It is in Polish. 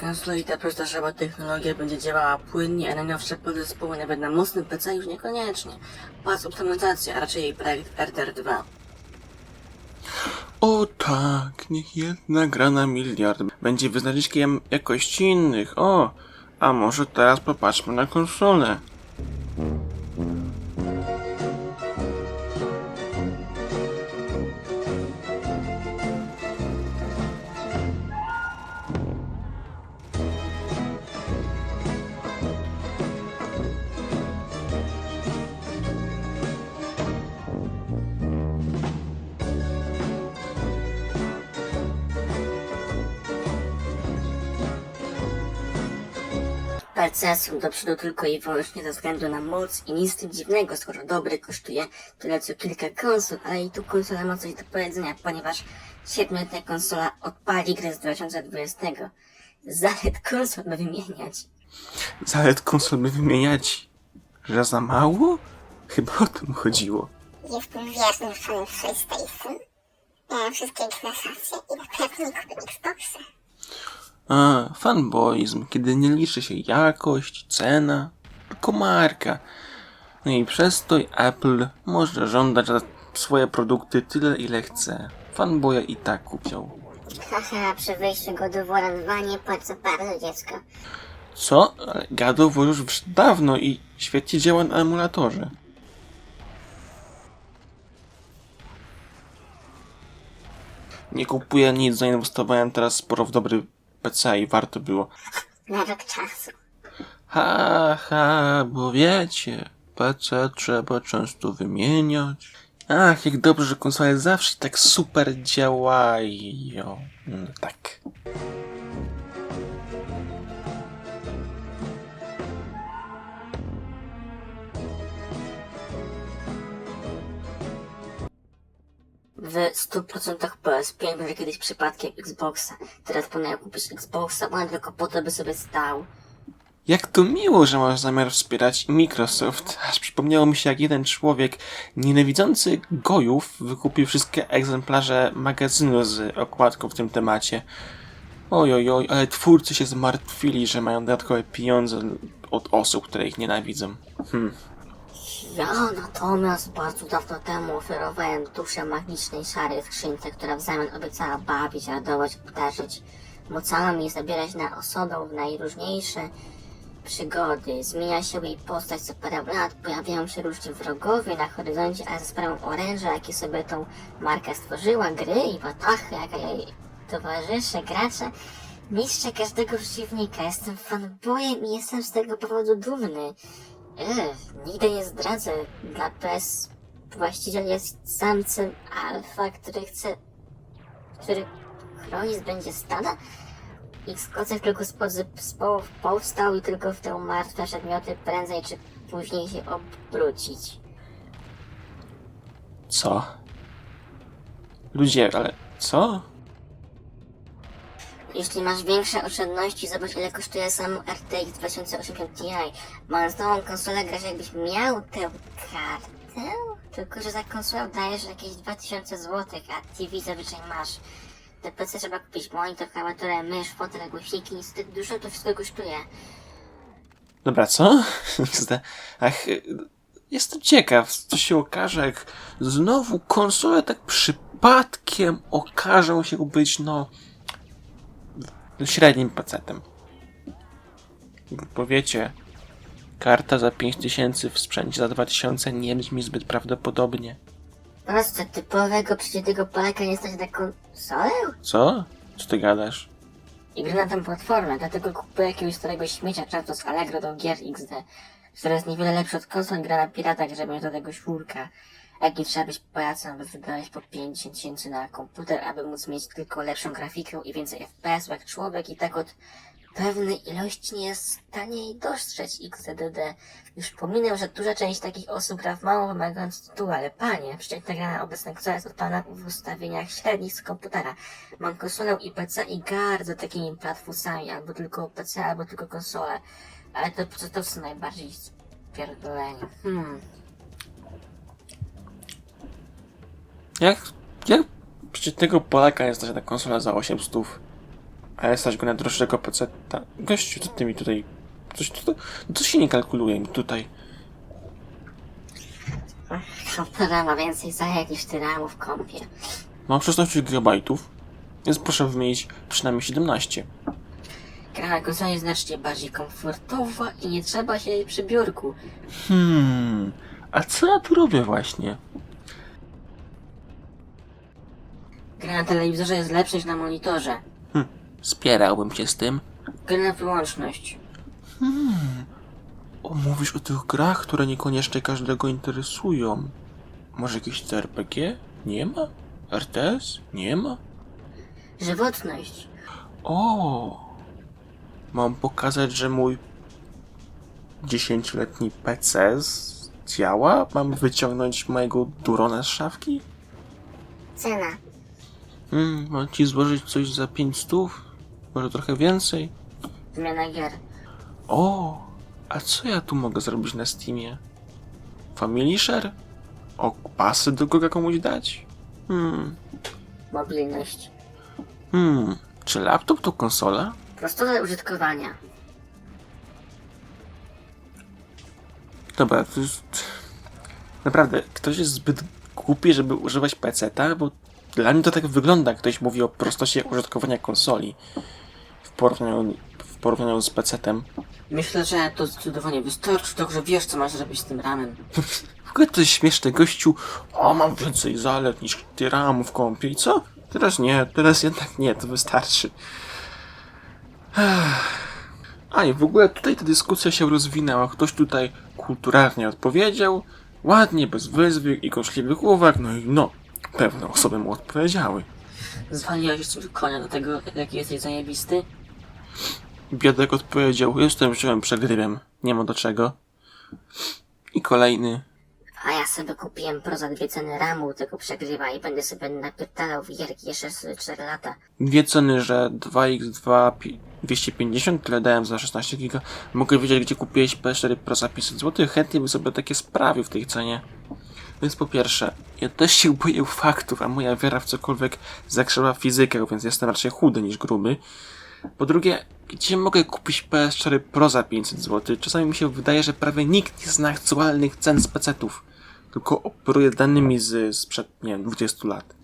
Konsola i ta prosta technologia będzie działała płynnie, a najnowsze podzespoły nawet na mocnym PC już niekoniecznie. Pas optymalizacja, a raczej jej projekt RDR2. O tak, niech jedna gra na miliard będzie wyznacznikiem jakości innych. O, a może teraz popatrzmy na konsolę. Są do przodu tylko i wyłącznie ze względu na moc i nic z tym dziwnego, skoro dobry kosztuje tyle co kilka konsol, ale i tu konsola ma coś do powiedzenia, ponieważ siedmioletnia konsola odpali grę z 2020. Zalet konsol by wymieniać. Zalet konsol by wymieniać, że za mało? Chyba o tym chodziło. Jestem wiernym fanem PlayStation. Miałem wszystkie Xboxy i na pewno nie kupię Xboxa. A, fanboyzm, kiedy nie liczy się jakość, cena, tylko marka. No i przez to Apple może żądać za swoje produkty tyle ile chce. Fanboya i tak kupią. Haha, przy wyjściu go do wora dwa nie płacę bardzo dziecko. Co? Gadowo już dawno i świetnie działa na emulatorze. Nie kupuję nic, zainwestowałem teraz sporo w dobry PC i warto było. Na rok czasu. Ha, ha, bo wiecie, PC trzeba często wymieniać. Ach, jak dobrze, że konsole zawsze tak super działają. No tak. W 100% PS5 może kiedyś przypadkiem Xboxa. Teraz planuję kupić Xboxa, ale tylko po to, by sobie stał. Jak to miło, że masz zamiar wspierać Microsoft. Aż przypomniało mi się, jak jeden człowiek nienawidzący gojów wykupił wszystkie egzemplarze magazynu z okładką w tym temacie. Oj, oj, oj, ale twórcy się zmartwili, że mają dodatkowe pieniądze od osób, które ich nienawidzą. Hmm. Ja natomiast bardzo dawno temu oferowałem duszę magicznej szarej skrzynce, która w zamian obiecała bawić, radować, obdarzyć mocami i zabierać na osobę w najróżniejsze przygody. Zmienia się jej postać co parę lat, pojawiają się różni wrogowie na horyzoncie, a za sprawą oręża, jakie sobie tą markę stworzyła, gry i watachy, jaka jej towarzysze, gracze, niszczę każdego przeciwnika. Jestem fanboyem i jestem z tego powodu dumny. Nigdy nie zdradzę. Dla PS właściciel jest samcem alfa, który chce... który chronić będzie stada? Ich skocek tylko spod zespołów powstał i tylko w te martwe przedmioty prędzej czy później się obrócić. Co? Ludzie, ale co? Jeśli masz większe oszczędności, zobacz ile kosztuje sam RTX 2080 Ti. Mając nową konsolę, grasz jakbyś miał tę kartę? Tylko, że za konsolę dajesz jakieś 2000 zł, a TV zazwyczaj masz. Te PC trzeba kupić monitor, klawiaturę, mysz, fotel, głośniki, niestety dużo to wszystko kosztuje. Dobra, co? Ach, jestem ciekaw, co się okaże, jak znowu konsole tak przypadkiem okażą się być, no, średnim pacetem. Bo wiecie, karta za 5000 w sprzęcie za 2000 nie brzmi zbyt prawdopodobnie. Proste, typowego przeciętnego Polaka nie stać na konsolę? Co? Co ty gadasz? I gry na tę platformę, dlatego kupuję jakiegoś starego śmiecia, często z Allegro do gier XD, które jest niewiele lepsze od konsol, gra na piratach, żeby mieć do tego czwórka. Jak nie trzeba być pajacem, by wydać po 5 tysięcy na komputer, aby móc mieć tylko lepszą grafikę i więcej FPS, jak człowiek i tak od pewnej ilości nie jest w stanie jej dostrzec XDD. Już pominę, że duża część takich osób gra w mało wymagające tytuły, ale panie, przeciętna gra na obecnej konsolę jest odpalana w ustawieniach średnich z komputera. Mam konsolę i PC i gardzę takimi platformami, albo tylko PC, albo tylko konsolę. Ale to, to, to są najbardziej spierdoleni. Hmm. Jak, jak przeciętnego Polaka jest to, że ta konsola za 800? Ale stać go na droższego peceta. Gościu, co ty mi tutaj... Coś, to, to się nie kalkuluje mi tutaj. Komputera ma więcej zajęć niż ty ramów w kompie. Mam 16 GB, więc proszę wymienić przynajmniej 17. Gra na konsoli jest znacznie bardziej komfortowa i nie trzeba się jej przy biurku. Hmm, a co ja tu robię właśnie? Gra na telewizorze jest lepsza niż na monitorze. Hm, spierałbym się z tym. Gra na wyłączność. O, mówisz o tych grach, które niekoniecznie każdego interesują. Może jakieś CRPG? Nie ma? RTS? Nie ma? Żywotność. O! Mam pokazać, że mój 10-letni PC z- działa? Mam wyciągnąć mojego Durona z szafki? Cena. Hmm, mam ci złożyć coś za 500? Może trochę więcej? Zmiana gier. O! A co ja tu mogę zrobić na Steamie? Family Share? O, pasy do kogo komuś dać? Hmm, Mobilność. hmm. Czy laptop to konsola? Prostoty użytkowania. Dobra, to jest... Naprawdę, ktoś jest zbyt głupi, żeby używać PC-ta, bo dla mnie to tak wygląda, jak ktoś mówi o prostocie użytkowania konsoli w porównaniu, w porównaniu z PC-tem. Myślę, że to zdecydowanie wystarczy, dobrze wiesz, co masz zrobić z tym ramem. W ogóle to jest śmieszne, gościu, o, mam więcej zalet niż ty RAM w kąpie i co? Teraz nie, teraz jednak nie, to wystarczy. A i w ogóle tutaj ta dyskusja się rozwinęła, ktoś tutaj kulturalnie odpowiedział, ładnie, bez wyzwisk i kąśliwych uwag, no i no, pewne osoby mu odpowiedziały. Zwaliłeś już konia do tego, jaki jesteś zajebisty? Biedek odpowiedział, jestem wziąłem przegrywem, nie ma do czego. I kolejny, A ja sobie kupiłem pro za dwie ceny ramu tego przegrywa i będę sobie napierdalał w gierki jeszcze z 4 lata. Dwie ceny, że 2x2 pi- 250, tyle dałem za 16 giga. Mogę wiedzieć, gdzie kupiłeś PS4 Pro za 500 zł. Chętnie bym sobie takie sprawił w tej cenie. Więc po pierwsze, ja też się boję faktów, a moja wiara w cokolwiek zakrzywa fizykę, więc jestem raczej chudy niż gruby. Po drugie, gdzie mogę kupić PS4 Pro za 500 zł? Czasami mi się wydaje, że prawie nikt nie zna aktualnych cen z PC-ów. Tylko operuje danymi z, sprzed, nie wiem, 20 lat.